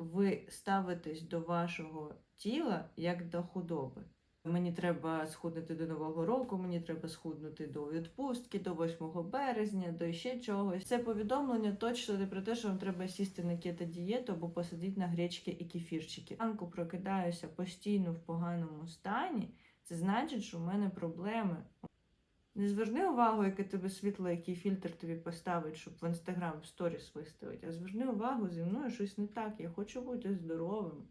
ви ставитесь до вашого тіла як до худоби. Мені треба схуднути до Нового року, мені треба схуднути до відпустки, до 8 березня, до ще чогось. Це повідомлення точно не про те, що вам треба сісти на кето-дієту або посадити на гречки і кефірчики. Ранку прокидаюся постійно в поганому стані. Це значить, що в мене проблеми. Не зверни увагу, яке тебе світло, який фільтр тобі поставить, щоб в інстаграм в сторіс виставити, а зверни увагу, зі мною щось не так. Я хочу бути здоровим.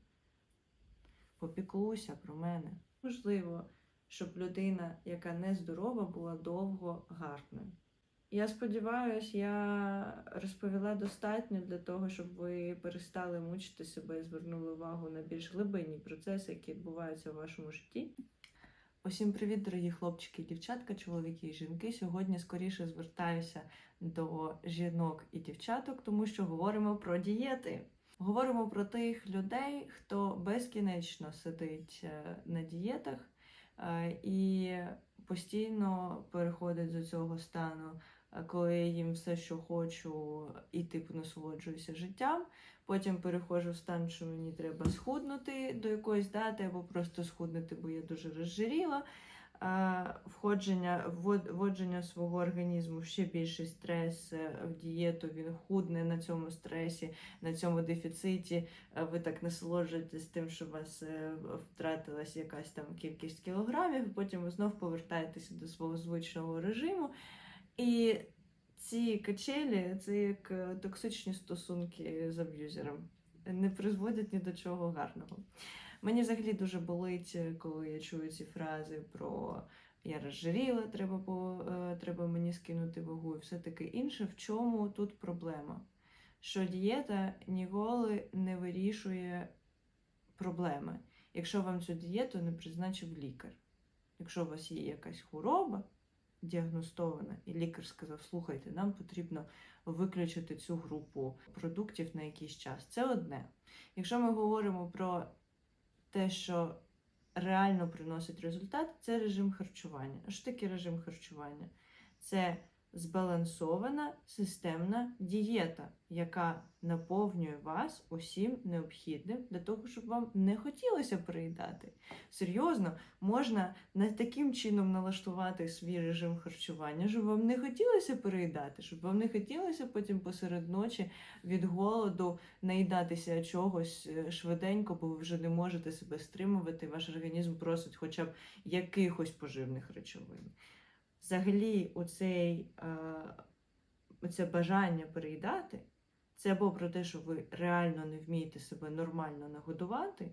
Попіклуйся про мене. Можливо, щоб людина, яка не здорова, була довго гарною. Я сподіваюся, я розповіла достатньо для того, щоб ви перестали мучити себе і звернули увагу на більш глибинні процеси, які відбуваються в вашому житті. Усім привіт, дорогі хлопчики, дівчатка, чоловіки і жінки. Сьогодні скоріше звертаюся до жінок і дівчаток, тому що говоримо про дієти. Говоримо про тих людей, хто безкінечно сидить е, на дієтах і постійно переходить до цього стану, е, коли я їм все, що хочу, і типу насолоджуюся життям. Потім переходжу в стан, що мені треба схуднути до якоїсь дати, або просто схуднути, бо я дуже розжиріла. Входження, вводження свого організму ще більший стрес е, в дієту, він худне на цьому стресі, на цьому дефіциті. Е, Ви так насолоджуєтесь тим, що у вас е, втратилась якась там кількість кілограмів, потім ви знов повертаєтеся до свого звичного режиму. І ці качелі це як токсичні стосунки з аб'юзером. Не призводять ні до чого гарного. Мені взагалі дуже болить, е, коли я чую ці фрази про я розжиріла, треба, по, е, треба мені скинути вагу і все таке інше. В чому тут проблема? Що дієта ніколи не вирішує проблеми, якщо вам цю дієту не призначив лікар. Якщо у вас є якась хвороба, діагностована, і лікар сказав: слухайте, нам потрібно виключити цю групу продуктів на якийсь час. Це одне. Якщо ми говоримо про те, що реально приносить результат, це режим харчування. Що таке режим харчування? Це збалансована системна дієта, яка наповнює вас усім необхідним для того, щоб вам не хотілося переїдати. Серйозно, можна не таким чином налаштувати свій режим харчування, щоб вам не хотілося переїдати, щоб вам не хотілося потім посеред ночі від голоду наїдатися чогось е, швиденько, бо ви вже не можете себе стримувати. Ваш організм просить хоча б якихось поживних речовин. Взагалі, оцей, оце бажання переїдати, це або про те, що ви реально не вмієте себе нормально нагодувати,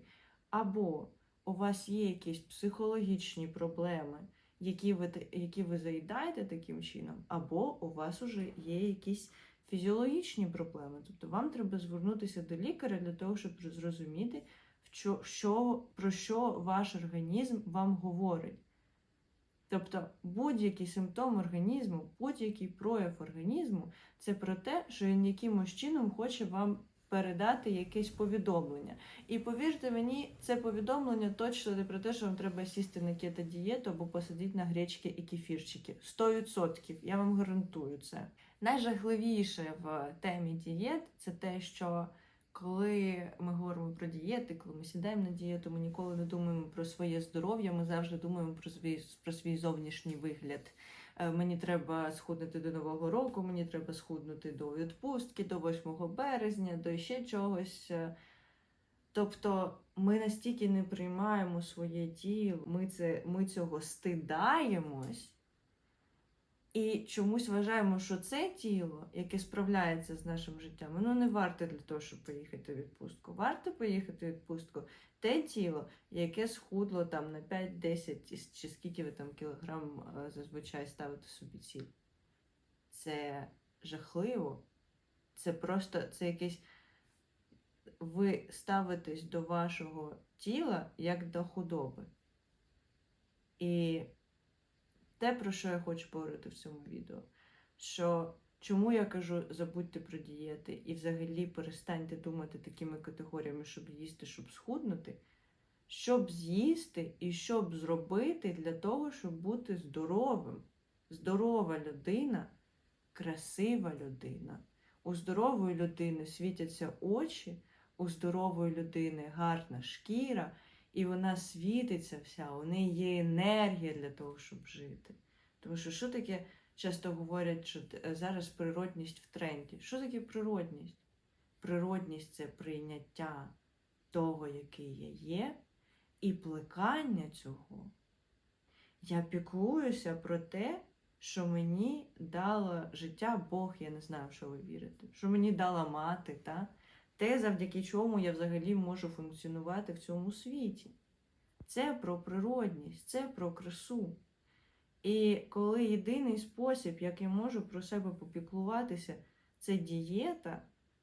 або у вас є якісь психологічні проблеми, які ви, які ви заїдаєте таким чином, або у вас уже є якісь фізіологічні проблеми. Тобто вам треба звернутися до лікаря для того, щоб зрозуміти, що, що, про що ваш організм вам говорить. Тобто будь-який симптом організму, будь-який прояв організму це про те, що він якимось чином хоче вам передати якесь повідомлення. І повірте мені, це повідомлення точно не про те, що вам треба сісти на кето-дієту або посадити на гречки і кефірчики. 100%, я вам гарантую це. Найжахливіше в темі дієт це те, що коли ми говоримо про дієти, коли ми сідаємо на дієту, ми ніколи не думаємо про своє здоров'я, ми завжди думаємо про свій, про свій зовнішній вигляд. Е, Мені треба схуднути до Нового року, мені треба схуднути до відпустки, до 8 березня, до ще чогось. Е, Тобто ми настільки не приймаємо своє тіло, ми, це, ми цього стидаємось. І чомусь вважаємо, що це тіло, яке справляється з нашим життям, воно не варте для того, щоб поїхати в відпустку. Варто поїхати в відпустку те тіло, яке схудло там на 5-10 чи скільки ви там кілограм е, зазвичай ставите собі ціль. Це жахливо. Це просто це якесь. Ви ставитесь до вашого тіла як до худоби. І те, про що я хочу поговорити в цьому відео, що чому я кажу забудьте про дієти і взагалі перестаньте думати такими категоріями, щоб їсти, щоб схуднути, щоб з'їсти і щоб зробити для того, щоб бути здоровим. Здорова людина, красива людина. У здорової людини світяться очі, у здорової людини гарна шкіра, і вона світиться вся, у неї є енергія для того, щоб жити. Тому що що таке часто говорять, що зараз природність в тренді? Що таке природність? Природність це прийняття того, який я є, і плекання цього. Я піклуюся про те, що мені дало життя Бог, я не знаю, що ви вірите, що мені дала мати, та? Те, завдяки чому я взагалі можу функціонувати в цьому світі. Це про природність, це про красу. І коли єдиний спосіб, як я можу про себе попіклуватися, це дієта,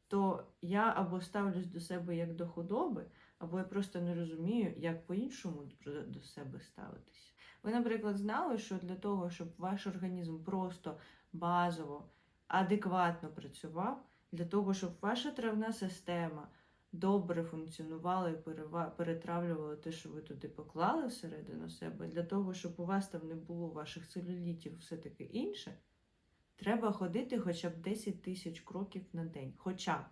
то я або ставлюсь до себе як до худоби, або я просто не розумію, як по-іншому до- себе ставитися. Ви, наприклад, знали, що для того, щоб ваш організм просто базово, адекватно працював, для того, щоб ваша травна система добре функціонувала і перетравлювала те, що ви туди поклали всередину себе, для того, щоб у вас там не було ваших целюлітів, все таке інше, треба ходити хоча б 10 тисяч кроків на день. Хоча б.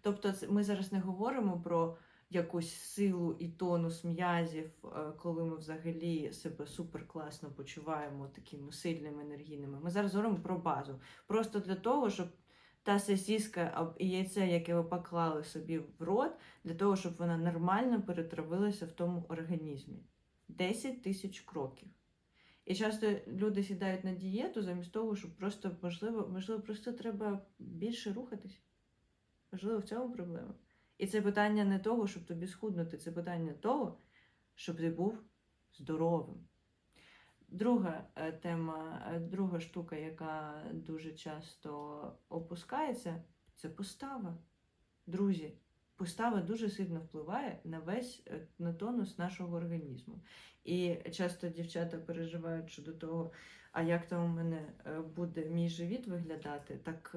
Тобто, ми зараз не говоримо про якусь силу і тонус м'язів, е, коли ми взагалі себе супер класно почуваємо такими сильними енергійними. Ми зараз говоримо про базу. Просто для того, щоб та сосіска і яйце, яке ви поклали собі в рот, для того, щоб вона нормально перетравилася в тому організмі. 10 тисяч кроків. І часто люди сідають на дієту замість того, щоб просто, можливо, можливо, просто треба більше рухатись. Можливо, в цьому проблема. І це питання не того, щоб тобі схуднути, це питання того, щоб ти був здоровим. Друга е, тема, е, друга штука, яка дуже часто опускається, це постава. Друзі, постава дуже сильно впливає на весь е, на тонус нашого організму. І часто дівчата переживають щодо того, а як там у мене буде мій живіт виглядати, так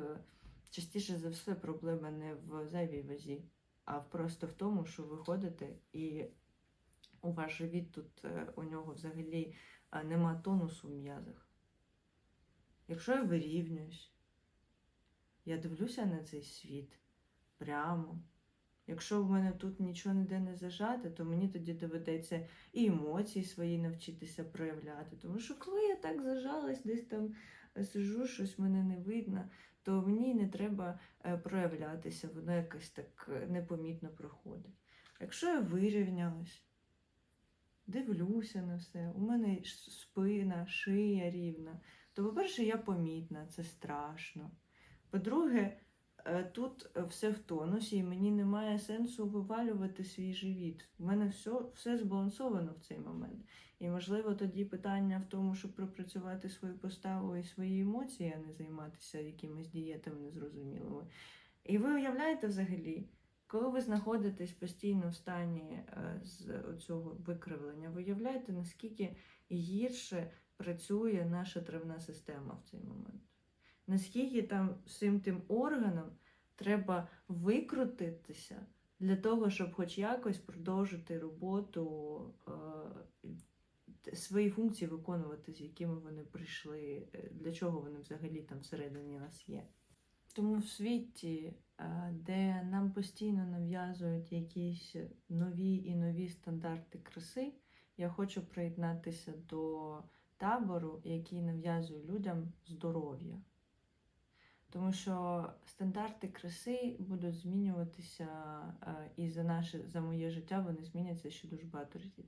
частіше за все проблема не в зайвій вазі, а просто в тому, що ви ходите і у ваш живіт тут у нього взагалі а нема тонусу в м'язах. Якщо я вирівнююсь, я дивлюся на цей світ прямо. Якщо в мене тут нічого ніде не зажати, то мені тоді доведеться і емоції свої навчитися проявляти. Тому що коли я так зажалась, десь там сижу, щось мене не видно, то мені не треба е, проявлятися, воно якось так е, непомітно проходить. Якщо я вирівнялась, дивлюся на все, у мене спина, шия рівна, то, по-перше, я помітна, це страшно. По-друге, е, тут е, все в тонусі, і мені немає сенсу вивалювати свій живіт. У мене все, все збалансовано в цей момент. І, можливо, тоді питання в тому, щоб пропрацювати свою поставу і свої емоції, а не займатися якимись дієтами незрозумілими. І ви уявляєте взагалі, коли ви знаходитесь постійно в стані е, з цього викривлення, ви уявляєте, наскільки гірше працює наша травна система в цей момент. Наскільки там всім тим органам треба викрутитися для того, щоб хоч якось продовжити роботу, е, свої функції виконувати, з якими вони прийшли, е, для чого вони взагалі там всередині нас є. Тому в світі, е, де нам постійно нав'язують якісь нові і нові стандарти краси, я хочу приєднатися до табору, який нав'язує людям здоров'я. Тому що стандарти краси будуть змінюватися е, і за наше за моє життя вони зміняться ще дуже багато разів.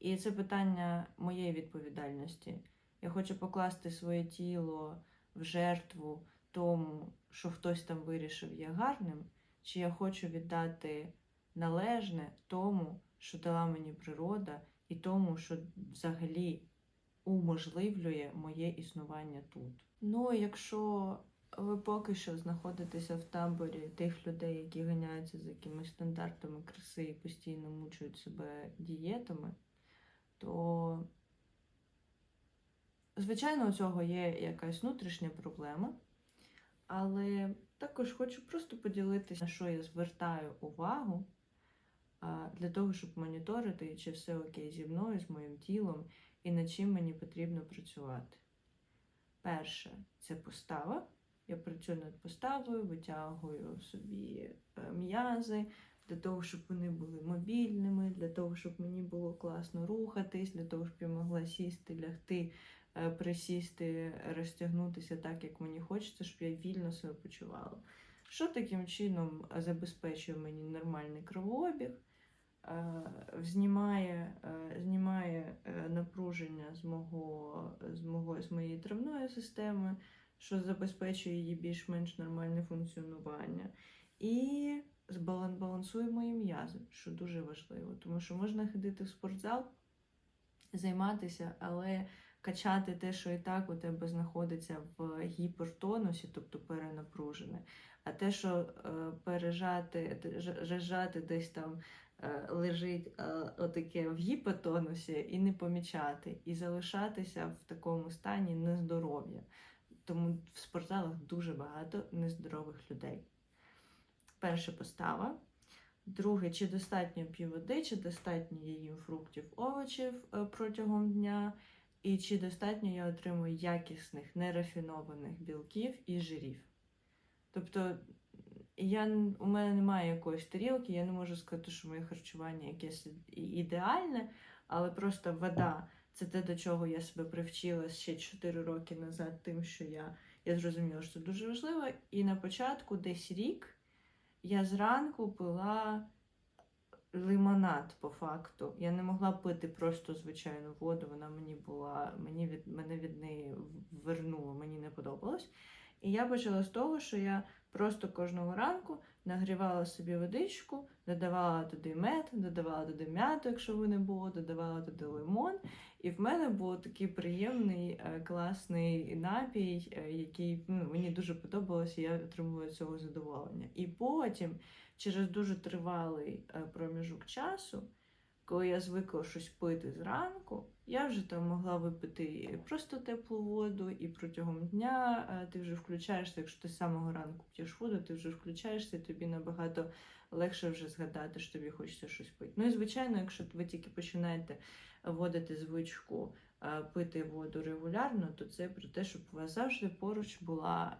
І це питання моєї відповідальності. Я хочу покласти своє тіло в жертву тому, що хтось там вирішив є гарним, чи я хочу віддати належне тому, що дала мені природа, і тому, що взагалі уможливлює моє існування тут. Ну, якщо ви поки що знаходитеся в таборі тих людей, які ганяються за якимись стандартами краси і постійно мучують себе дієтами, то, звичайно, у цього є якась внутрішня проблема. Але також хочу просто поділитися, на що я звертаю увагу для того, щоб моніторити, чи все окей зі мною, з моїм тілом, і над чим мені потрібно працювати. Перше це постава, Я працюю над поставою, витягую собі е, м'язи для того, щоб вони були мобільними, для того, щоб мені було класно рухатись, для того, щоб я могла сісти, лягти, присісти, розтягнутися так, як мені хочеться, щоб я вільно себе почувала. Що таким чином забезпечує мені нормальний кровообіг, е, знімає, е, знімає е, напруження з, мого, з, мого, з моєї травної системи, що забезпечує її більш-менш нормальне функціонування. І збалан- балансує мої м'язи, що дуже важливо, тому що можна ходити в спортзал, займатися, але качати те, що і так у тебе знаходиться в гіпертонусі, тобто перенапружене. А те, що е, пережати, те- десь там е, лежить е, отаке в гіпотонусі і не помічати, і залишатися в такому стані нездоров'я. Тому в спортзалах дуже багато нездорових людей. Перша постава. Друге, чи достатньо п'ю води, чи достатньо їм фруктів, овочів протягом дня, і чи достатньо я отримую якісних нерафінованих білків і жирів. Тобто я, у мене немає якоїсь тарілки, я не можу сказати, що моє харчування якесь ідеальне, але просто вода це те, до чого я себе привчила ще 4 роки назад, тим, що я, я зрозуміла, що це дуже важливо. І на початку, десь рік, я зранку пила лимонад по факту. Я не могла пити просто звичайну воду. Вона мені була, мені від мене від неї вернуло, мені не подобалось. І я почала з того, що я просто кожного ранку нагрівала собі водичку, додавала туди мед, додавала туди м'яту, якщо ви не було, додавала туди лимон. І в мене був такий приємний, е, класний напій, е, який ну, мені дуже подобалося, я отримувала цього задоволення. І потім, через дуже тривалий е, проміжок часу, коли я звикла щось пити зранку, я вже там могла випити просто теплу воду, і протягом дня е, ти вже включаєшся, якщо ти з самого ранку п'єш воду, ти вже включаєшся, і тобі набагато легше вже згадати, що тобі хочеться щось пити. Ну і звичайно, якщо ви тільки починаєте вводити звичку е, пити воду регулярно, то це про те, щоб у вас завжди поруч була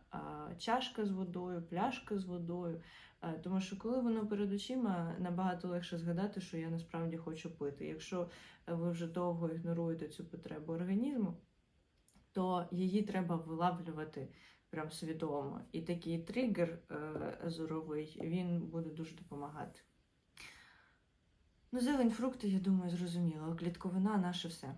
чашка з водою, пляшка з водою. Е, Тому що коли воно перед очима, набагато легше згадати, що я насправді хочу пити. Якщо ви вже довго ігноруєте цю потребу організму, то її треба вилавлювати прям свідомо. І такий тригер е, зоровий він буде дуже допомагати. Ну, зелень, фрукти, я думаю, зрозуміло. Клітковина наше все.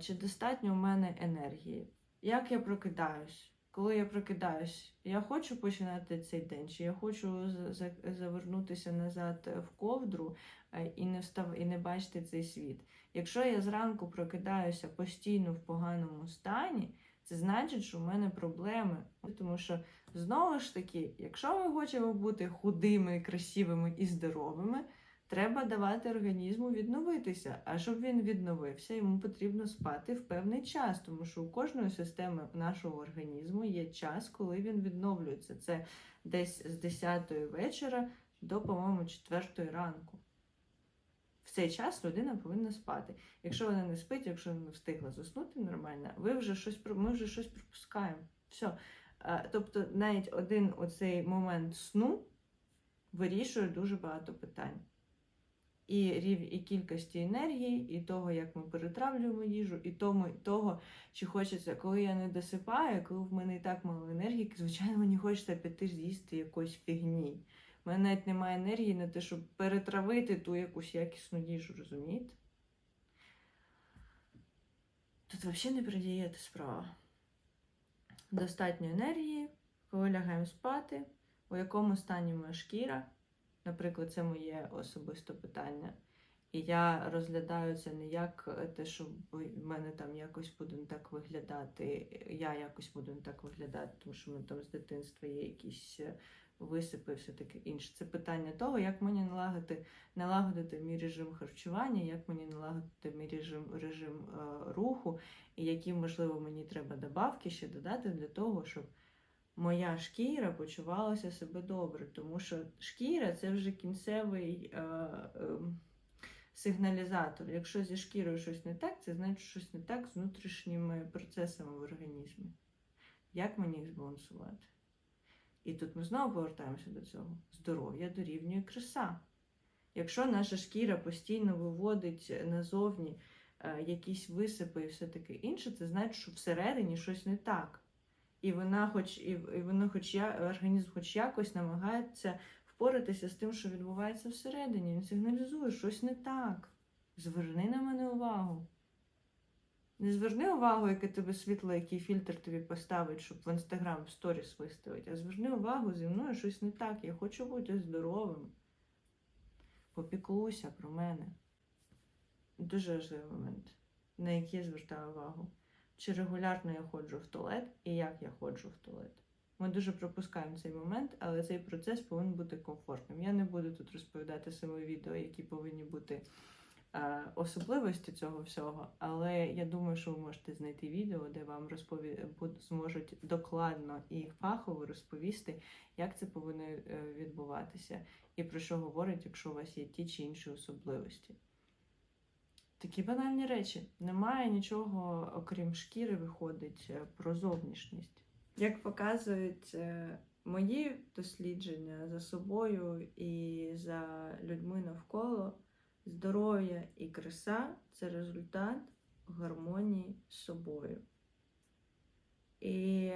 Чи достатньо у мене енергії? Як я прокидаюсь? Коли я прокидаюсь, я хочу починати цей день, чи я хочу за- за- завернутися назад в ковдру е, і не встав, і не бачити цей світ. Якщо я зранку прокидаюся постійно в поганому стані, це значить, що в мене проблеми. Тому що знову ж таки, якщо ми хочемо бути худими, красивими і здоровими, треба давати організму відновитися. А щоб він відновився, йому потрібно спати в певний час, тому що у кожної системи нашого організму є час, коли він відновлюється. Це десь з 10 вечора до, по-моєму, 4 ранку. В цей час людина повинна спати. Якщо вона не спить, якщо вона не встигла заснути нормально, ви вже щось ми вже щось пропускаємо. Все. Тобто, навіть один оцей момент сну вирішує дуже багато питань. І рів, і кількості енергії, і того, як ми перетравлюємо їжу, і тому, і того, чи хочеться, коли я не досипаю, коли в мене і так мало енергії, звичайно, мені хочеться піти з'їсти якоїсь фігні. У мене навіть немає енергії на те, щоб перетравити ту якусь якісну їжу, розумієте? Тут взагалі не про справа. Достатньо енергії, коли лягаємо спати, у якому стані моя шкіра. Наприклад, це моє особисте питання. І я розглядаю це не як те, що в мене там якось буде не так виглядати, я якось буду так виглядати, тому що мене там з дитинства є якісь е, висипи все таке інше. Це питання того, як мені налагодити, налагодити мій режим харчування, як мені налагодити мій режим, режим е, руху, і які, можливо, мені треба добавки ще додати для того, щоб моя шкіра почувалася себе добре, тому що шкіра це вже кінцевий е, е, сигналізатор. Якщо зі шкірою щось не так, це значить щось не так з внутрішніми процесами в організмі. Як мені їх збалансувати? І тут ми знову повертаємося до цього. Здоров'я дорівнює краса. Якщо наша шкіра постійно виводить назовні е, якісь висипи і все таке інше, це значить, що всередині щось не так. І вона, хоч і, і воно, хоч я, організм, хоч якось намагається впоратися з тим, що відбувається всередині. Він сигналізує, щось не так. Зверни на мене увагу. Не зверни увагу, яке тебе світло, який фільтр тобі поставить, щоб в інстаграм в сторіс виставити, а зверни увагу зі мною щось не так. Я хочу бути здоровим. Попіклуйся про мене. Дуже важливий момент, на який я звертаю увагу. Чи регулярно я ходжу в туалет і як я ходжу в туалет. Ми дуже пропускаємо цей момент, але цей процес повинен бути комфортним. Я не буду тут розповідати саме відео, які повинні бути е, особливості цього всього, але я думаю, що ви можете знайти відео, де вам розпові... зможуть докладно і фахово розповісти, як це повинно е, відбуватися, і про що говорить, якщо у вас є ті чи інші особливості. Такі банальні речі. Немає нічого, окрім шкіри, виходить е, про зовнішність. Як показують е, мої дослідження за собою і за людьми навколо, здоров'я і краса це результат гармонії з собою. І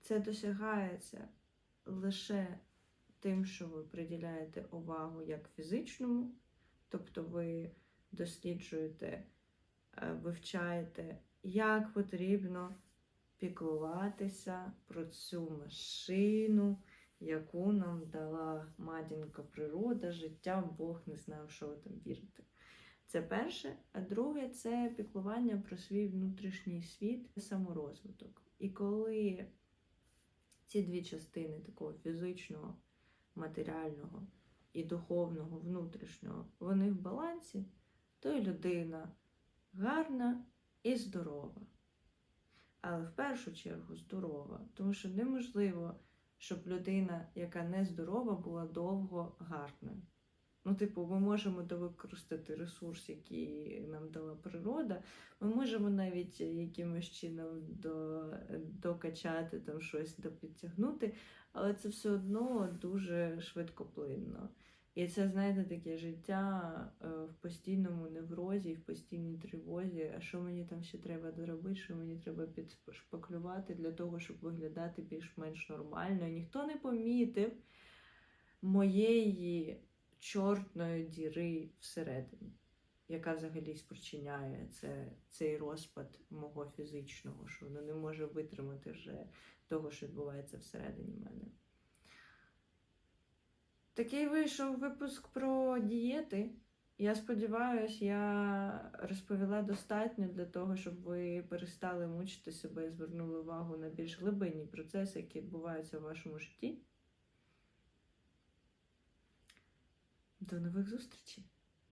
це досягається лише тим, що ви приділяєте увагу як фізичному, тобто ви досліджуєте, е, вивчаєте, як потрібно піклуватися про цю машину, яку нам дала матінка природа, життя, Бог не знав, що ви там вірите. Це перше. А друге це піклування про свій внутрішній світ саморозвиток. І коли ці дві частини такого фізичного, матеріального і духовного, внутрішнього, вони в балансі, то і людина гарна і здорова. Але в першу чергу здорова, тому що неможливо, щоб людина, яка не здорова, була довго гарною. Ну, типу, ми можемо довикористати ресурс, який нам дала природа. Ми можемо навіть якимось чином до, докачати там щось допідтягнути, але це все одно дуже швидкоплинно. І це, знаєте, таке життя е, в постійному неврозі, в постійній тривозі. А що мені там ще треба доробити, що мені треба підшпаклювати для того, щоб виглядати більш-менш нормально. І ніхто не помітив моєї чорної діри всередині, яка взагалі спричиняє це, цей розпад мого фізичного, що воно не може витримати вже того, що відбувається всередині мене. Такий вийшов випуск про дієти. Я сподіваюся, я розповіла достатньо для того, щоб ви перестали мучити себе і звернули увагу на більш глибинні процеси, які відбуваються в вашому житті. До нових зустрічей!